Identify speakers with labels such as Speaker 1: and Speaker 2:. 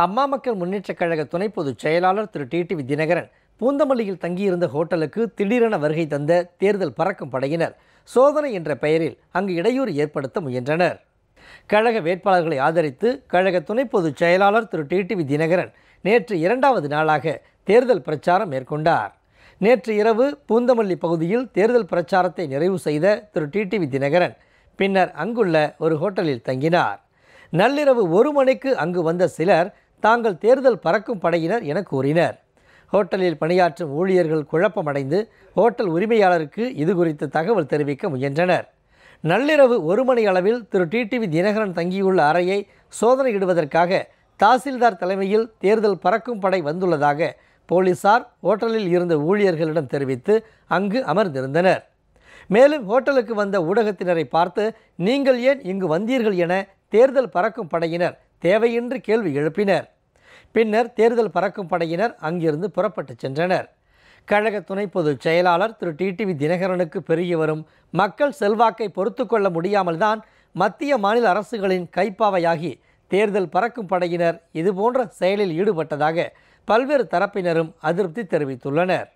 Speaker 1: அம்மா மக்கள் முன்னேற்றக் கழக துணை பொதுச் செயலாளர் திரு டிடிவி தினகரன் பூந்தமல்லியில் தங்கியிருந்த ஹோட்டலுக்கு திடீரென வருகை தந்த தேர்தல் பறக்கும் படையினர் சோதனை என்ற பெயரில் அங்கு இடையூறு ஏற்படுத்த முயன்றனர். கழக வேட்பாளர்களை ஆதரித்து கழக துணை பொதுச் செயலாளர் திரு டிடிவி தினகரன் நேற்று இரண்டாவது நாளாக தேர்தல் பிரச்சாரம் மேற்கொண்டார். நேற்று இரவு பூந்தமல்லி பகுதியில் தேர்தல் பிரச்சாரத்தை நிறைவு செய்த திரு டிடிவி தினகரன் பின்னர் அங்குள்ள ஒரு ஹோட்டலில் தங்கினார். நள்ளிரவு ஒரு மணிக்கு அங்கு வந்த சிலர் தாங்கள் தேர்தல் பறக்கும் படையினர் என கூறினர். ஹோட்டலில் பணியாற்றும் ஊழியர்கள் குழப்பமடைந்து ஹோட்டல் உரிமையாளருக்கு இது குறித்து தகவல் தெரிவிக்க முயன்றனர். நள்ளிரவு ஒரு மணி அளவில் திரு. டிடிவி தினகரன் தங்கியுள்ள அறையை சோதனையிடுவதற்காக தாசில்தார் தலைமையில் தேர்தல் பறக்கும் படை வந்துள்ளதாக போலீசார் ஹோட்டலில் இருந்த ஊழியர்களிடம் தெரிவித்து அங்கு அமர்ந்திருந்தனர். மேலும் ஹோட்டலுக்கு வந்த ஊடகத்தினரை பார்த்து நீங்கள் ஏன் இங்கு வந்தீர்கள் என தேர்தல் பறக்கும் படையினர் தேவையின்றி கேள்வி எழுப்பினர். பின்னர் தேர்தல் பறக்கும் படையினர் அங்கிருந்து புறப்பட்டுச் சென்றனர். கழக துணை பொதுச் செயலாளர் திரு. டிடிவி தினகரனுக்கு பெருகி வரும் மக்கள் செல்வாக்கை பொறுத்து கொள்ள முடியாமல்தான் மத்திய மாநில அரசுகளின் கைப்பாவையாகி தேர்தல் பறக்கும் படையினர் இதுபோன்ற செயலில் ஈடுபட்டதாக பல்வேறு தரப்பினரும் அதிருப்தி தெரிவித்துள்ளனர்.